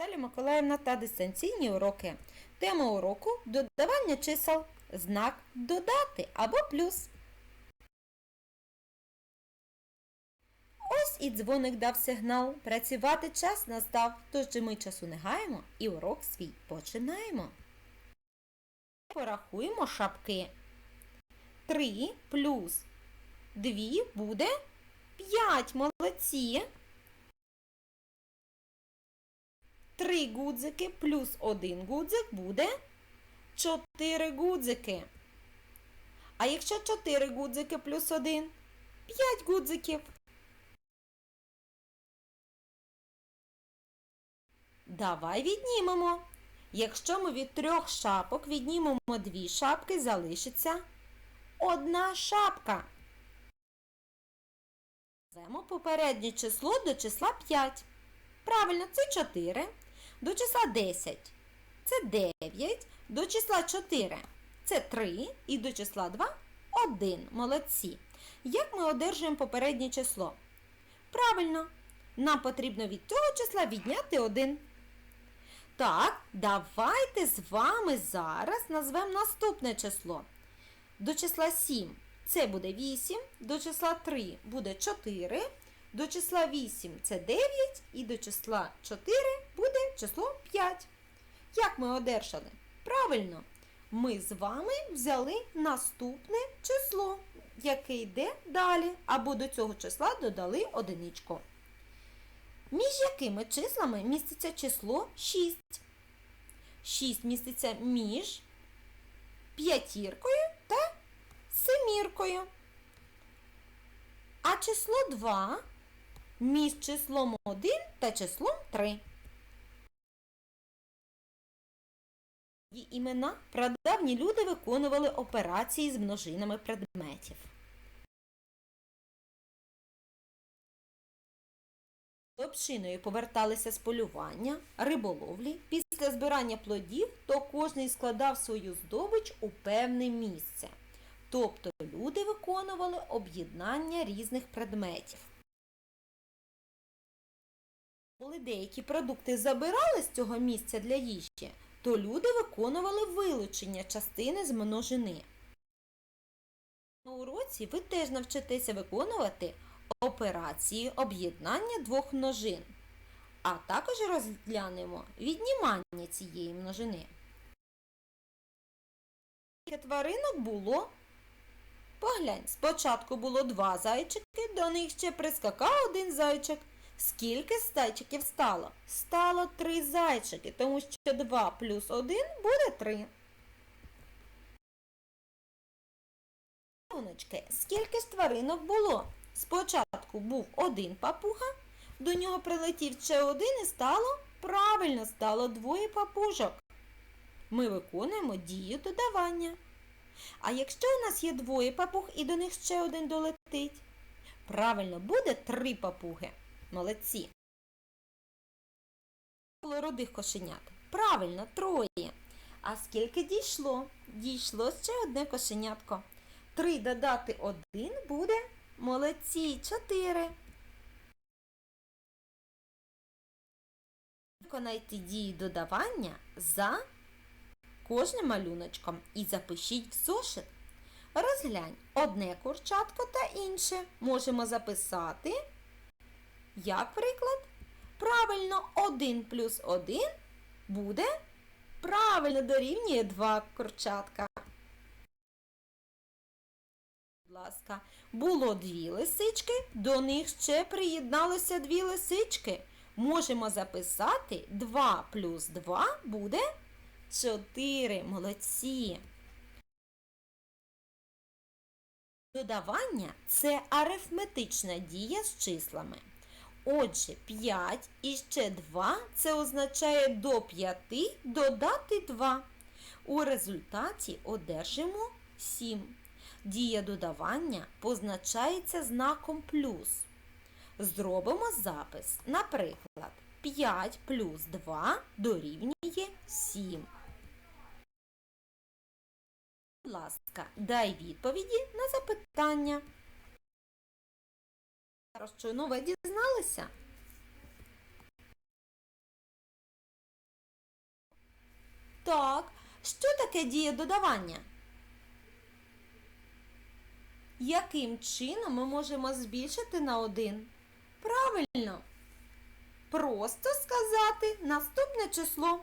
Наталя Миколаївна та дистанційні уроки. Тема уроку додавання чисел. Знак додати або плюс. Ось і дзвоник дав сигнал. Працювати час настав, тож ми часу не гаємо і урок свій починаємо. Порахуємо шапки. 3 плюс 2 буде 5. Молодці. 3 гудзики плюс 1 гудзик буде 4 гудзики. А якщо 4 гудзики плюс 1 5 гудзиків. Давай віднімемо. Якщо ми від трьох шапок віднімемо дві шапки, залишиться одна шапка. Веземо попереднє число до числа 5. Правильно, це 4. До числа 10 це 9. До числа 4 це 3. І до числа 2 1. Молодці. Як ми одержуємо попереднє число? Правильно, нам потрібно від цього числа відняти 1. Так, давайте з вами зараз назвемо наступне число. До числа 7 це буде 8, до числа 3 буде 4, до числа 8 це 9 і до числа 4 буде число 5. Як ми одержали? Правильно, ми з вами взяли наступне число, яке йде далі, або до цього числа додали одиничку. Між якими числами міститься число 6? 6 міститься між п'ятіркою та семіркою. А число 2 між числом 1 та числом 3. Її імена прадавні люди виконували операції з множинами предметів. Общиною поверталися з полювання, риболовлі. Після збирання плодів, то кожний складав свою здобич у певне місце. Тобто люди виконували об'єднання різних предметів. Коли деякі продукти забирали з цього місця для їжі, то люди виконували вилучення частини з множини. На уроці ви теж навчитеся виконувати операції об'єднання двох множин, а також розглянемо віднімання цієї множини. Тваринок було? Поглянь, спочатку було два зайчики, до них ще прискакав один зайчик. Скільки зайчиків стало? Стало три зайчики, тому що 2 плюс 1 буде 3. Сонечки, скільки ж тваринок було? Спочатку був один папуга, до нього прилетів ще один і стало правильно стало двоє папужок. Ми виконуємо дію додавання. А якщо у нас є двоє папуг і до них ще один долетить, правильно буде три папуги. Молодці. Було рудих кошенят. Правильно, троє. А скільки дійшло? Дійшло ще одне кошенятко. Три додати один буде молодці чотири. Виконайте дії додавання за кожним малюночком і запишіть в зошит. Розглянь одне курчатко та інше. Можемо записати. Як приклад? Правильно, 1 плюс 1 буде правильно дорівнює 2 курчатка. Будь ласка, було дві лисички, до них ще приєдналося дві лисички. Можемо записати 2 плюс 2 буде 4. Молодці. Додавання це арифметична дія з числами. Отже, 5 і ще 2 це означає до 5 додати 2. У результаті одержимо 7. Дія додавання позначається знаком плюс. Зробимо запис. Наприклад, 5 плюс 2 дорівнює 7. Будь ласка, дай відповіді на запитання. Зараз що нове дізналися. Так, що таке діє додавання? Яким чином ми можемо збільшити на один? Правильно! Просто сказати наступне число.